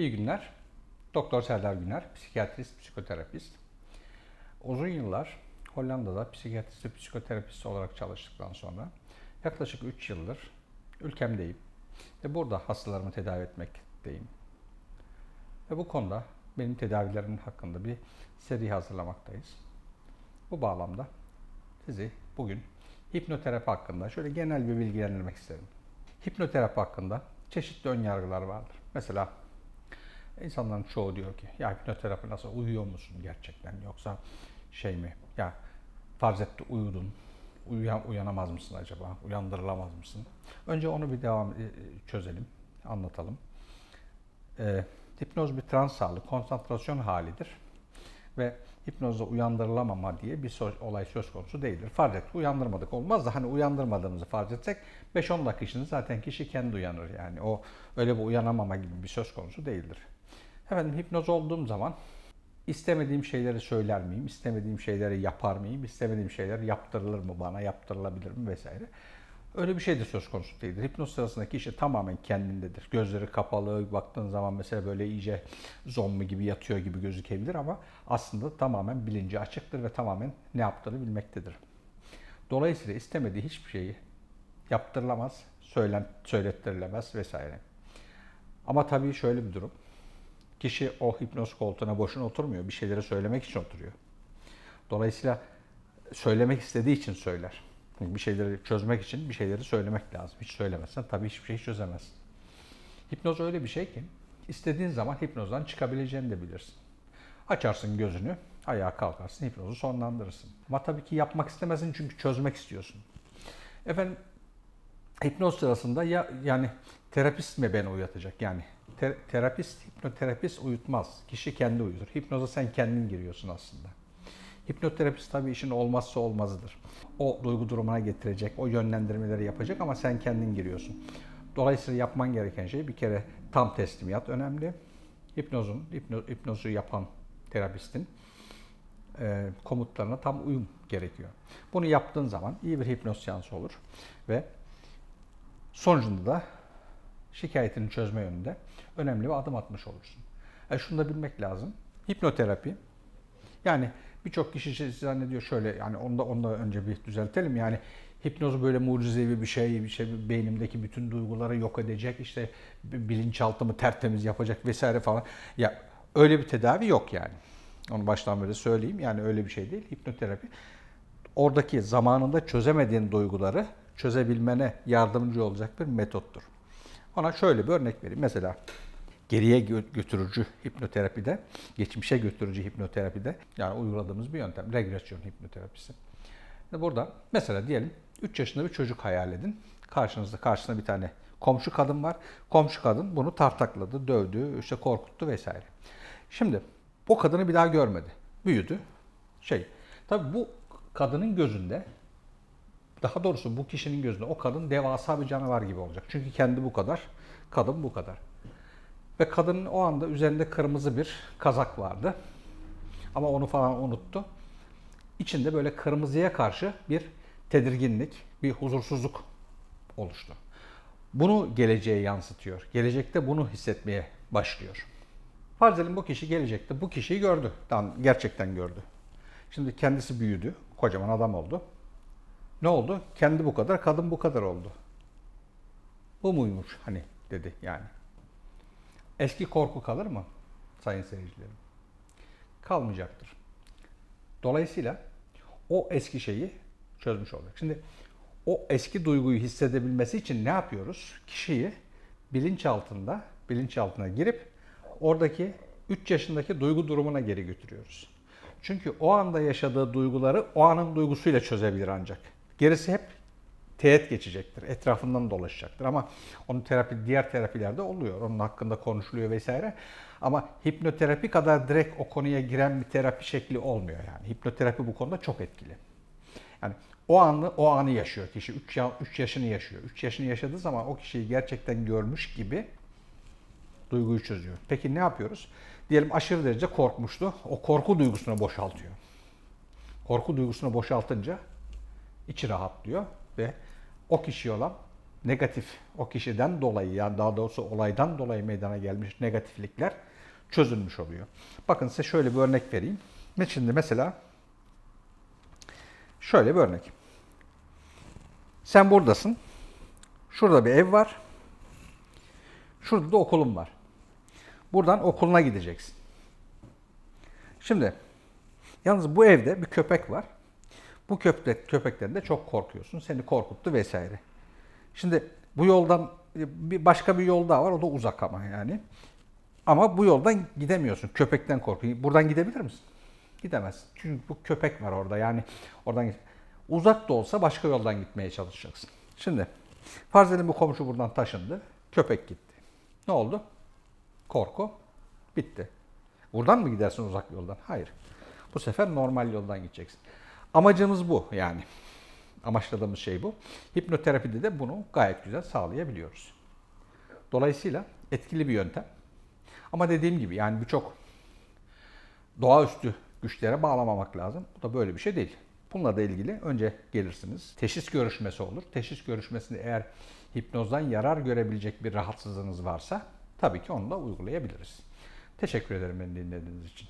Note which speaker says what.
Speaker 1: İyi günler. Doktor Serdar Güner, psikiyatrist, psikoterapist. Uzun yıllar Hollanda'da psikiyatrist ve psikoterapist olarak çalıştıktan sonra yaklaşık 3 yıldır ülkemdeyim ve burada hastalarımı tedavi etmekteyim. Ve bu konuda benim tedavilerimin hakkında bir seri hazırlamaktayız. Bu bağlamda sizi bugün hipnoterapi hakkında şöyle genel bir bilgilendirmek isterim. Hipnoterapi hakkında çeşitli ön yargılar vardır. Mesela insanların çoğu diyor ki ya hipnoterapi nasıl uyuyor musun gerçekten yoksa şey mi ya farz etti uyudun uyuyan, uyanamaz mısın acaba uyandırılamaz mısın? Önce onu bir devam e, çözelim anlatalım. Ee, hipnoz bir trans hali, konsantrasyon halidir ve hipnozda uyandırılamama diye bir olay söz konusu değildir. Farz et, uyandırmadık olmaz da hani uyandırmadığımızı farz etsek 5-10 dakika içinde zaten kişi kendi uyanır yani. O öyle bir uyanamama gibi bir söz konusu değildir. Efendim hipnoz olduğum zaman istemediğim şeyleri söyler miyim, istemediğim şeyleri yapar mıyım, istemediğim şeyler yaptırılır mı bana, yaptırılabilir mi vesaire. Öyle bir şey de söz konusu değildir. Hipnoz sırasında kişi tamamen kendindedir. Gözleri kapalı, baktığın zaman mesela böyle iyice zombi gibi yatıyor gibi gözükebilir ama aslında tamamen bilinci açıktır ve tamamen ne yaptığını bilmektedir. Dolayısıyla istemediği hiçbir şeyi yaptırılamaz, söylen, söylettirilemez vesaire. Ama tabii şöyle bir durum. Kişi o hipnoz koltuğuna boşuna oturmuyor. Bir şeyleri söylemek için oturuyor. Dolayısıyla söylemek istediği için söyler. Bir şeyleri çözmek için bir şeyleri söylemek lazım. Hiç söylemezsen tabii hiçbir şey çözemezsin. Hipnoz öyle bir şey ki istediğin zaman hipnozdan çıkabileceğini de bilirsin. Açarsın gözünü, ayağa kalkarsın, hipnozu sonlandırırsın. Ama tabii ki yapmak istemezsin çünkü çözmek istiyorsun. Efendim hipnoz sırasında ya yani terapist mi beni uyutacak? Yani te- terapist, hipnoterapist uyutmaz. Kişi kendi uyutur. Hipnoza sen kendin giriyorsun aslında. Hipnoterapist tabii işin olmazsa olmazıdır. O duygu durumuna getirecek, o yönlendirmeleri yapacak ama sen kendin giriyorsun. Dolayısıyla yapman gereken şey bir kere tam teslimiyet önemli. Hipnozun, hipno, hipnozu yapan terapistin e, komutlarına tam uyum gerekiyor. Bunu yaptığın zaman iyi bir hipnoz seansı olur ve sonucunda da şikayetini çözme yönünde önemli bir adım atmış olursun. E şunu da bilmek lazım. Hipnoterapi yani birçok kişi şey zannediyor şöyle yani onu da, onu da önce bir düzeltelim. Yani hipnoz böyle mucizevi bir şey, bir şey beynimdeki bütün duyguları yok edecek, işte bilinçaltımı tertemiz yapacak vesaire falan. Ya öyle bir tedavi yok yani. Onu baştan böyle söyleyeyim. Yani öyle bir şey değil. Hipnoterapi oradaki zamanında çözemediğin duyguları çözebilmene yardımcı olacak bir metottur. Ona şöyle bir örnek vereyim. Mesela geriye gö- götürücü hipnoterapide, geçmişe götürücü hipnoterapide yani uyguladığımız bir yöntem. Regresyon hipnoterapisi. Burada mesela diyelim 3 yaşında bir çocuk hayal edin. Karşınızda karşısında bir tane komşu kadın var. Komşu kadın bunu tartakladı, dövdü, işte korkuttu vesaire. Şimdi o kadını bir daha görmedi. Büyüdü. Şey. Tabii bu kadının gözünde daha doğrusu bu kişinin gözünde o kadın devasa bir canavar gibi olacak. Çünkü kendi bu kadar, kadın bu kadar. Ve kadının o anda üzerinde kırmızı bir kazak vardı. Ama onu falan unuttu. İçinde böyle kırmızıya karşı bir tedirginlik, bir huzursuzluk oluştu. Bunu geleceğe yansıtıyor. Gelecekte bunu hissetmeye başlıyor. Farz edelim bu kişi gelecekte bu kişiyi gördü. Gerçekten gördü. Şimdi kendisi büyüdü, kocaman adam oldu. Ne oldu? Kendi bu kadar, kadın bu kadar oldu. Bu muymuş hani dedi yani. Eski korku kalır mı sayın seyircilerim? Kalmayacaktır. Dolayısıyla o eski şeyi çözmüş olacak. Şimdi o eski duyguyu hissedebilmesi için ne yapıyoruz? Kişiyi bilinçaltında, bilinçaltına girip oradaki 3 yaşındaki duygu durumuna geri götürüyoruz. Çünkü o anda yaşadığı duyguları o anın duygusuyla çözebilir ancak. Gerisi hep teğet geçecektir. Etrafından dolaşacaktır. Ama onun terapi diğer terapilerde oluyor. Onun hakkında konuşuluyor vesaire. Ama hipnoterapi kadar direkt o konuya giren bir terapi şekli olmuyor yani. Hipnoterapi bu konuda çok etkili. Yani o anı o anı yaşıyor kişi. 3 3 yaşını yaşıyor. 3 yaşını yaşadığı zaman o kişiyi gerçekten görmüş gibi duyguyu çözüyor. Peki ne yapıyoruz? Diyelim aşırı derece korkmuştu. O korku duygusunu boşaltıyor. Korku duygusunu boşaltınca içi rahatlıyor ve o kişiye olan negatif o kişiden dolayı yani daha doğrusu olaydan dolayı meydana gelmiş negatiflikler çözülmüş oluyor. Bakın size şöyle bir örnek vereyim. Şimdi mesela şöyle bir örnek. Sen buradasın. Şurada bir ev var. Şurada da okulun var. Buradan okuluna gideceksin. Şimdi yalnız bu evde bir köpek var. Bu köpek köpekten de çok korkuyorsun. Seni korkuttu vesaire. Şimdi bu yoldan bir başka bir yol daha var. O da uzak ama yani. Ama bu yoldan gidemiyorsun. Köpekten korkuyorsun. Buradan gidebilir misin? Gidemezsin. Çünkü bu köpek var orada. Yani oradan git. Uzak da olsa başka yoldan gitmeye çalışacaksın. Şimdi farz edelim bu komşu buradan taşındı. Köpek gitti. Ne oldu? Korku bitti. Buradan mı gidersin uzak yoldan? Hayır. Bu sefer normal yoldan gideceksin. Amacımız bu yani. Amaçladığımız şey bu. Hipnoterapide de bunu gayet güzel sağlayabiliyoruz. Dolayısıyla etkili bir yöntem. Ama dediğim gibi yani birçok doğaüstü güçlere bağlamamak lazım. Bu da böyle bir şey değil. Bununla da ilgili önce gelirsiniz. Teşhis görüşmesi olur. Teşhis görüşmesinde eğer hipnozdan yarar görebilecek bir rahatsızlığınız varsa tabii ki onu da uygulayabiliriz. Teşekkür ederim beni dinlediğiniz için.